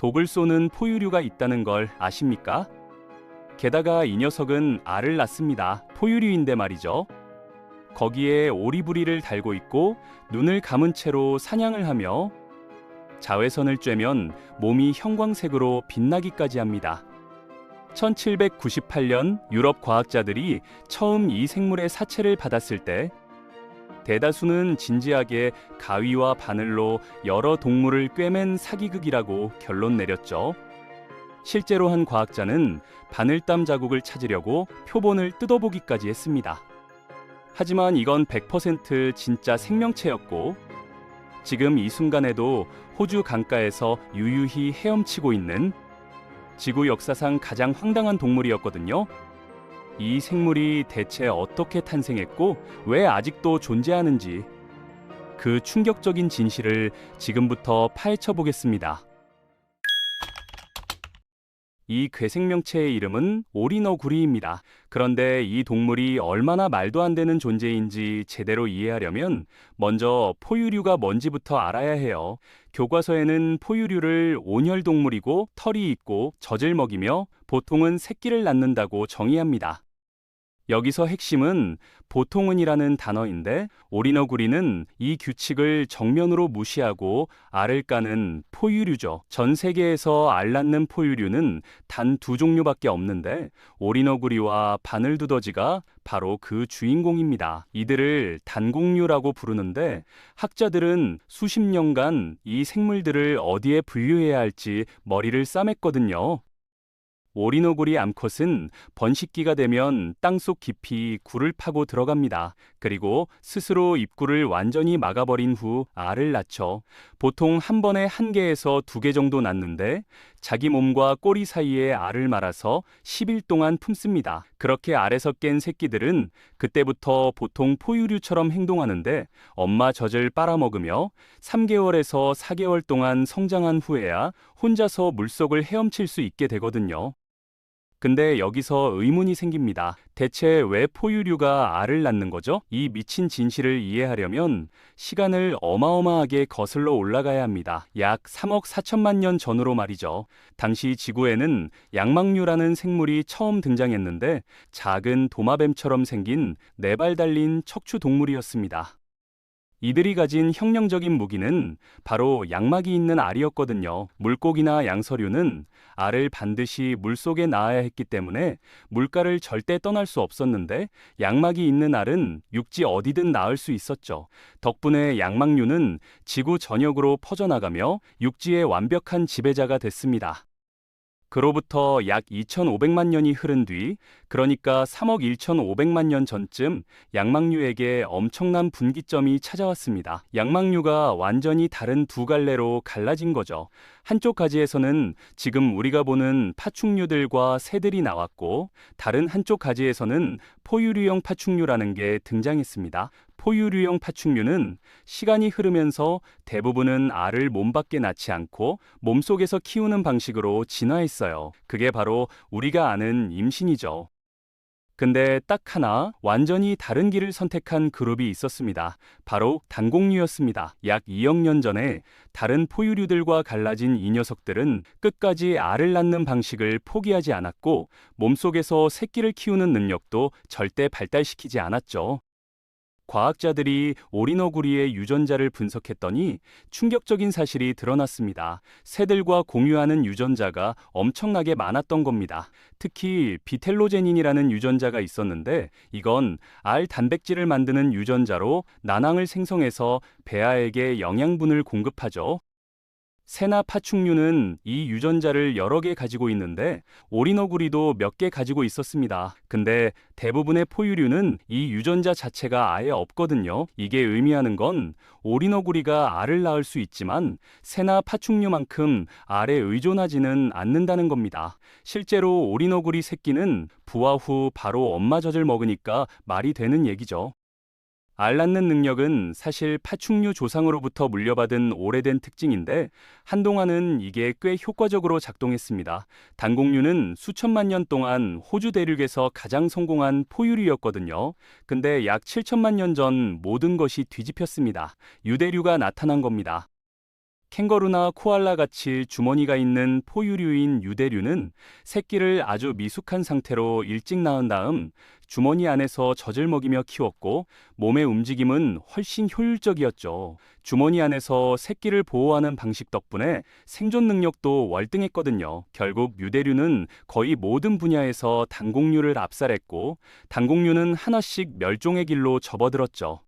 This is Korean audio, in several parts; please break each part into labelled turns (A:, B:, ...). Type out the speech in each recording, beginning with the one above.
A: 독을 쏘는 포유류가 있다는 걸 아십니까? 게다가 이 녀석은 알을 낳습니다. 포유류인데 말이죠. 거기에 오리부리를 달고 있고 눈을 감은 채로 사냥을 하며 자외선을 쬐면 몸이 형광색으로 빛나기까지 합니다. 1798년 유럽 과학자들이 처음 이 생물의 사체를 받았을 때 대다수는 진지하게 가위와 바늘로 여러 동물을 꿰맨 사기극이라고 결론 내렸죠. 실제로 한 과학자는 바늘땀 자국을 찾으려고 표본을 뜯어보기까지 했습니다. 하지만 이건 100% 진짜 생명체였고 지금 이 순간에도 호주 강가에서 유유히 헤엄치고 있는 지구 역사상 가장 황당한 동물이었거든요. 이 생물이 대체 어떻게 탄생했고 왜 아직도 존재하는지 그 충격적인 진실을 지금부터 파헤쳐 보겠습니다. 이 괴생명체의 이름은 오리너구리입니다. 그런데 이 동물이 얼마나 말도 안 되는 존재인지 제대로 이해하려면 먼저 포유류가 뭔지부터 알아야 해요. 교과서에는 포유류를 온혈동물이고 털이 있고 젖을 먹이며 보통은 새끼를 낳는다고 정의합니다. 여기서 핵심은 보통은이라는 단어인데 오리너구리는 이 규칙을 정면으로 무시하고 알을 까는 포유류죠. 전 세계에서 알 낳는 포유류는 단 두 종류밖에 없는데 오리너구리와 바늘두더지가 바로 그 주인공입니다. 이들을 단공류라고 부르는데 학자들은 수십 년간 이 생물들을 어디에 분류해야 할지 머리를 싸맸거든요. 오리노구리 암컷은 번식기가 되면 땅속 깊이 굴을 파고 들어갑니다. 그리고 스스로 입구를 완전히 막아버린 후 알을 낳죠. 보통 한 번에 한 개에서 두 개 정도 낳는데 자기 몸과 꼬리 사이에 알을 말아서 10일 동안 품습니다. 그렇게 알에서 깬 새끼들은 그때부터 보통 포유류처럼 행동하는데 엄마 젖을 빨아먹으며 3개월에서 4개월 동안 성장한 후에야 혼자서 물속을 헤엄칠 수 있게 되거든요. 근데 여기서 의문이 생깁니다. 대체 왜 포유류가 알을 낳는 거죠? 이 미친 진실을 이해하려면 시간을 어마어마하게 거슬러 올라가야 합니다. 약 3억 4천만 년 전으로 말이죠. 당시 지구에는 양막류라는 생물이 처음 등장했는데 작은 도마뱀처럼 생긴 네 발 달린 척추 동물이었습니다. 이들이 가진 혁명적인 무기는 바로 양막이 있는 알이었거든요. 물고기나 양서류는 알을 반드시 물속에 낳아야 했기 때문에 물가를 절대 떠날 수 없었는데 양막이 있는 알은 육지 어디든 낳을 수 있었죠. 덕분에 양막류는 지구 전역으로 퍼져나가며 육지의 완벽한 지배자가 됐습니다. 그로부터 약 2,500만 년이 흐른 뒤, 그러니까 3억 1,500만 년 전쯤 양막류에게 엄청난 분기점이 찾아왔습니다. 양막류가 완전히 다른 두 갈래로 갈라진 거죠. 한쪽 가지에서는 지금 우리가 보는 파충류들과 새들이 나왔고, 다른 한쪽 가지에서는 포유류형 파충류라는 게 등장했습니다. 포유류형 파충류는 시간이 흐르면서 대부분은 알을 몸 밖에 낳지 않고 몸속에서 키우는 방식으로 진화했어요. 그게 바로 우리가 아는 임신이죠. 근데 딱 하나 완전히 다른 길을 선택한 그룹이 있었습니다. 바로 단공류였습니다. 약 2억 년 전에 다른 포유류들과 갈라진 이 녀석들은 끝까지 알을 낳는 방식을 포기하지 않았고 몸속에서 새끼를 키우는 능력도 절대 발달시키지 않았죠. 과학자들이 오리너구리의 유전자를 분석했더니 충격적인 사실이 드러났습니다. 새들과 공유하는 유전자가 엄청나게 많았던 겁니다. 특히 비텔로제닌이라는 유전자가 있었는데 이건 알 단백질을 만드는 유전자로 난항을 생성해서 배아에게 영양분을 공급하죠. 새나 파충류는 이 유전자를 여러 개 가지고 있는데 오리너구리도 몇 개 가지고 있었습니다. 근데 대부분의 포유류는 이 유전자 자체가 아예 없거든요. 이게 의미하는 건 오리너구리가 알을 낳을 수 있지만 새나 파충류만큼 알에 의존하지는 않는다는 겁니다. 실제로 오리너구리 새끼는 부화 후 바로 엄마 젖을 먹으니까 말이 되는 얘기죠. 알 낳는 능력은 사실 파충류 조상으로부터 물려받은 오래된 특징인데 한동안은 이게 꽤 효과적으로 작동했습니다. 단공류는 수천만 년 동안 호주 대륙에서 가장 성공한 포유류였거든요. 근데 약 7천만 년 전 모든 것이 뒤집혔습니다. 유대류가 나타난 겁니다. 캥거루나 코알라 같이 주머니가 있는 포유류인 유대류는 새끼를 아주 미숙한 상태로 일찍 낳은 다음 주머니 안에서 젖을 먹이며 키웠고 몸의 움직임은 훨씬 효율적이었죠. 주머니 안에서 새끼를 보호하는 방식 덕분에 생존 능력도 월등했거든요. 결국 유대류는 거의 모든 분야에서 단공류를 압살했고 단공류는 하나씩 멸종의 길로 접어들었죠.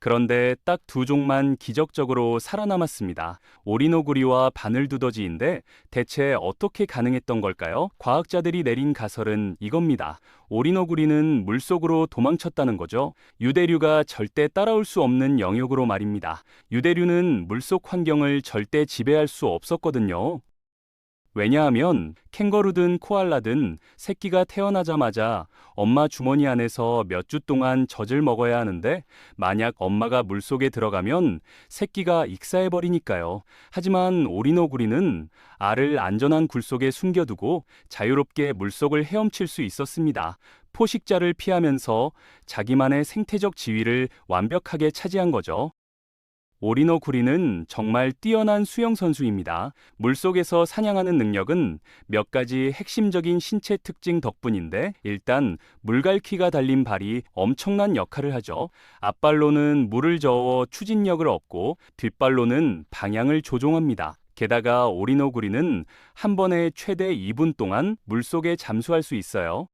A: 그런데 딱 두 종만 기적적으로 살아남았습니다. 오리노구리와 바늘두더지인데 대체 어떻게 가능했던 걸까요? 과학자들이 내린 가설은 이겁니다. 오리노구리는 물속으로 도망쳤다는 거죠. 유대류가 절대 따라올 수 없는 영역으로 말입니다. 유대류는 물속 환경을 절대 지배할 수 없었거든요. 왜냐하면 캥거루든 코알라든 새끼가 태어나자마자 엄마 주머니 안에서 몇 주 동안 젖을 먹어야 하는데 만약 엄마가 물속에 들어가면 새끼가 익사해 버리니까요. 하지만 오리노구리는 알을 안전한 굴 속에 숨겨두고 자유롭게 물속을 헤엄칠 수 있었습니다. 포식자를 피하면서 자기만의 생태적 지위를 완벽하게 차지한 거죠. 오리노 구리는 정말 뛰어난 수영 선수입니다. 물속에서 사냥하는 능력은 몇 가지 핵심적인 신체 특징 덕분인데 일단 물갈퀴가 달린 발이 엄청난 역할을 하죠. 앞발로는 물을 저어 추진력을 얻고 뒷발로는 방향을 조종합니다. 게다가 오리노구리는 한 번에 최대 2분 동안 물속에 잠수할 수 있어요.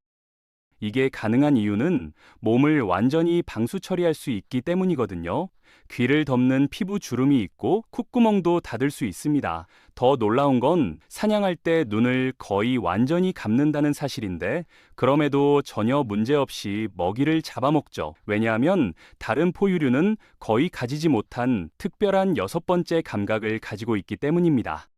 A: 이게 가능한 이유는 몸을 완전히 방수 처리할 수 있기 때문이거든요. 귀를 덮는 피부 주름이 있고 콧구멍도 닫을 수 있습니다. 더 놀라운 건 사냥할 때 눈을 거의 완전히 감는다는 사실인데 그럼에도 전혀 문제 없이 먹이를 잡아먹죠. 왜냐하면 다른 포유류는 거의 가지지 못한 특별한 여섯 번째 감각을 가지고 있기 때문입니다.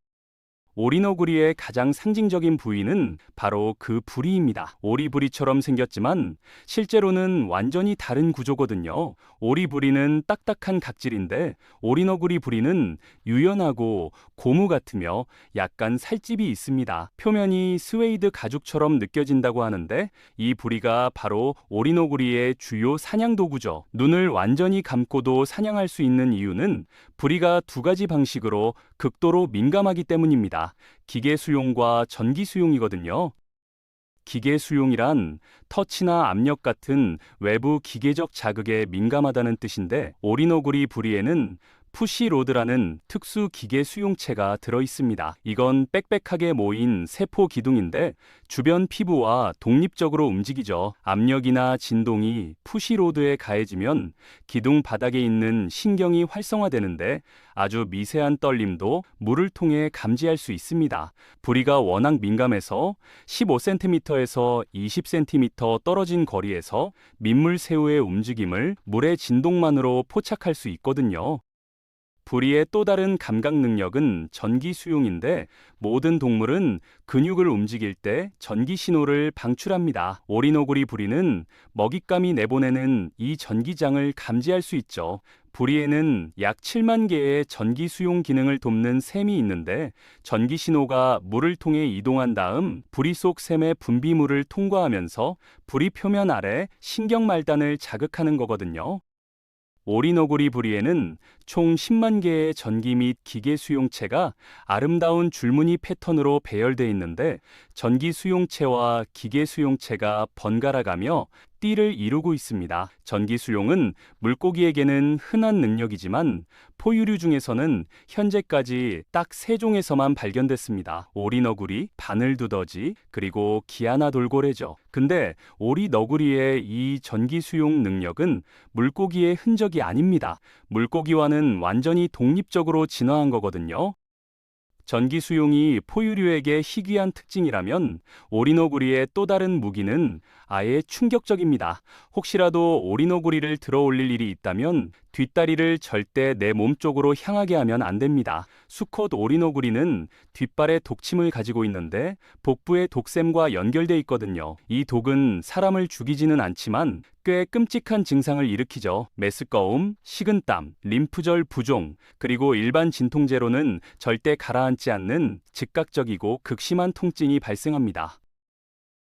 A: 오리너구리의 가장 상징적인 부위는 바로 그 부리입니다. 오리부리처럼 생겼지만 실제로는 완전히 다른 구조거든요. 오리부리는 딱딱한 각질인데 오리너구리 부리는 유연하고 고무 같으며 약간 살집이 있습니다. 표면이 스웨이드 가죽처럼 느껴진다고 하는데 이 부리가 바로 오리너구리의 주요 사냥 도구죠. 눈을 완전히 감고도 사냥할 수 있는 이유는 부리가 두 가지 방식으로 극도로 민감하기 때문입니다. 기계 수용과 전기 수용이거든요. 기계 수용이란 터치나 압력 같은 외부 기계적 자극에 민감하다는 뜻인데 오리노구리 부리에는 푸시로드라는 특수 기계 수용체가 들어 있습니다. 이건 빽빽하게 모인 세포 기둥인데 주변 피부와 독립적으로 움직이죠. 압력이나 진동이 푸시로드에 가해지면 기둥 바닥에 있는 신경이 활성화되는데 아주 미세한 떨림도 물을 통해 감지할 수 있습니다. 부리가 워낙 민감해서 15cm에서 20cm 떨어진 거리에서 민물 새우의 움직임을 물의 진동만으로 포착할 수 있거든요. 부리의 또 다른 감각 능력은 전기 수용인데 모든 동물은 근육을 움직일 때 전기 신호를 방출합니다. 오리노구리 부리는 먹잇감이 내보내는 이 전기장을 감지할 수 있죠. 부리에는 약 7만 개의 전기 수용 기능을 돕는 샘이 있는데 전기 신호가 물을 통해 이동한 다음 부리 속 샘의 분비물을 통과하면서 부리 표면 아래 신경 말단을 자극하는 거거든요. 오리노구리 부리에는 총 10만 개의 전기 및 기계 수용체가 아름다운 줄무늬 패턴으로 배열돼 있는데 전기 수용체와 기계 수용체가 번갈아가며 띠를 이루고 있습니다. 전기 수용은 물고기에게는 흔한 능력이지만 포유류 중에서는 현재까지 딱 세 종에서만 발견됐습니다. 오리너구리, 바늘두더지, 그리고 기아나 돌고래죠. 근데 오리너구리의 이 전기 수용 능력은 물고기의 흔적이 아닙니다. 물고기와는 완전히 독립적으로 진화한 거거든요. 전기 수용이 포유류에게 희귀한 특징이라면 오리노구리의 또 다른 무기는 아예 충격적입니다. 혹시라도 오리노구리를 들어 올릴 일이 있다면 뒷다리를 절대 내 몸 쪽으로 향하게 하면 안 됩니다. 수컷 오리노구리는 뒷발에 독침을 가지고 있는데 복부의 독샘과 연결돼 있거든요. 이 독은 사람을 죽이지는 않지만 꽤 끔찍한 증상을 일으키죠. 메스꺼움, 식은땀, 림프절 부종, 그리고 일반 진통제로는 절대 가라앉지 않는 즉각적이고 극심한 통증이 발생합니다.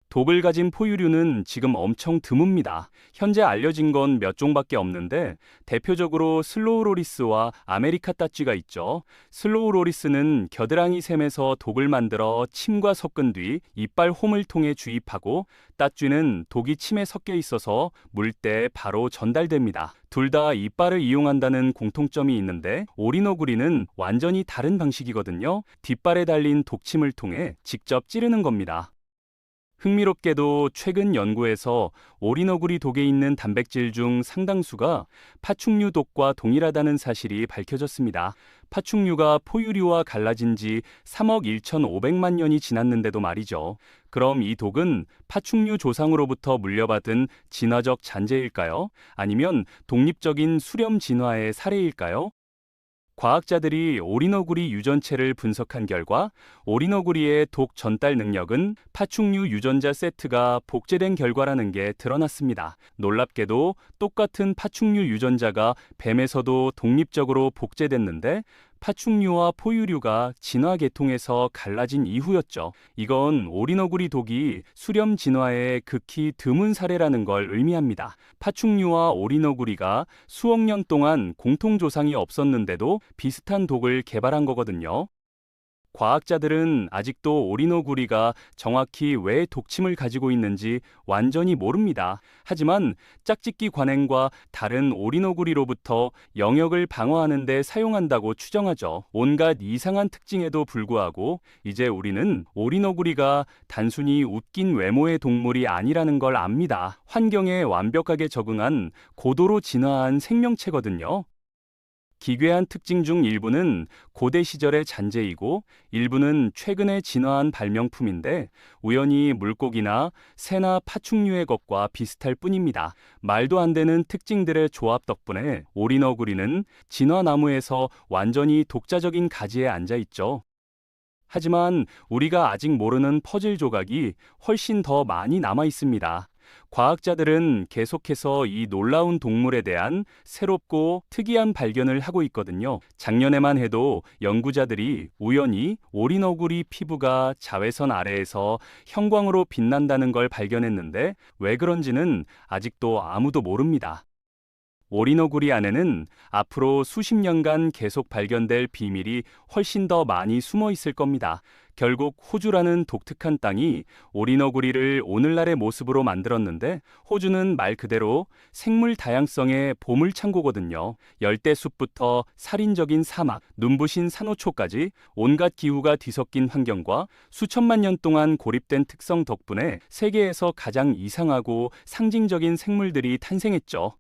A: 독을 가진 포유류는 지금 엄청 드뭅니다. 현재 알려진 건 몇 종밖에 없는데 대표적으로 슬로우로리스와 아메리카 따쥐가 있죠. 슬로우로리스는 겨드랑이 샘에서 독을 만들어 침과 섞은 뒤 이빨 홈을 통해 주입하고 따쥐는 독이 침에 섞여 있어서 물 때 바로 전달됩니다. 둘 다 이빨을 이용한다는 공통점이 있는데 오리너구리는 완전히 다른 방식이거든요. 뒷발에 달린 독침을 통해 직접 찌르는 겁니다. 흥미롭게도 최근 연구에서 오리너구리 독에 있는 단백질 중 상당수가 파충류 독과 동일하다는 사실이 밝혀졌습니다. 파충류가 포유류와 갈라진 지 3억 1,500만 년이 지났는데도 말이죠. 그럼 이 독은 파충류 조상으로부터 물려받은 진화적 잔재일까요? 아니면 독립적인 수렴 진화의 사례일까요? 과학자들이 오리너구리 유전체를 분석한 결과 오리너구리의 독 전달 능력은 파충류 유전자 세트가 복제된 결과라는 게 드러났습니다. 놀랍게도 똑같은 파충류 유전자가 뱀에서도 독립적으로 복제됐는데 파충류와 포유류가 진화 계통에서 갈라진 이후였죠. 이건 오리너구리 독이 수렴 진화의 극히 드문 사례라는 걸 의미합니다. 파충류와 오리너구리가 수억 년 동안 공통 조상이 없었는데도 비슷한 독을 개발한 거거든요. 과학자들은 아직도 오리너구리가 정확히 왜 독침을 가지고 있는지 완전히 모릅니다. 하지만 짝짓기 관행과 다른 오리너구리로부터 영역을 방어하는 데 사용한다고 추정하죠. 온갖 이상한 특징에도 불구하고 이제 우리는 오리너구리가 단순히 웃긴 외모의 동물이 아니라는 걸 압니다. 환경에 완벽하게 적응한 고도로 진화한 생명체거든요. 기괴한 특징 중 일부는 고대 시절의 잔재이고 일부는 최근에 진화한 발명품인데 우연히 물고기나 새나 파충류의 것과 비슷할 뿐입니다. 말도 안 되는 특징들의 조합 덕분에 오리너구리는 진화나무에서 완전히 독자적인 가지에 앉아 있죠. 하지만 우리가 아직 모르는 퍼즐 조각이 훨씬 더 많이 남아 있습니다. 과학자들은 계속해서 이 놀라운 동물에 대한 새롭고 특이한 발견을 하고 있거든요. 작년에만 해도 연구자들이 우연히 오리너구리 피부가 자외선 아래에서 형광으로 빛난다는 걸 발견했는데 왜 그런지는 아직도 아무도 모릅니다. 오리너구리 안에는 앞으로 수십 년간 계속 발견될 비밀이 훨씬 더 많이 숨어 있을 겁니다. 결국 호주라는 독특한 땅이 오리너구리를 오늘날의 모습으로 만들었는데 호주는 말 그대로 생물 다양성의 보물 창고거든요. 열대 숲부터 살인적인 사막, 눈부신 산호초까지 온갖 기후가 뒤섞인 환경과 수천만 년 동안 고립된 특성 덕분에 세계에서 가장 이상하고 상징적인 생물들이 탄생했죠.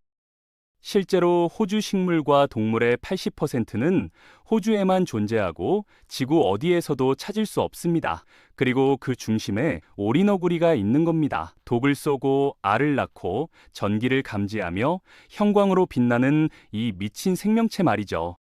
A: 실제로 호주 식물과 동물의 80%는 호주에만 존재하고 지구 어디에서도 찾을 수 없습니다. 그리고 그 중심에 오리너구리가 있는 겁니다. 독을 쏘고 알을 낳고 전기를 감지하며 형광으로 빛나는 이 미친 생명체 말이죠.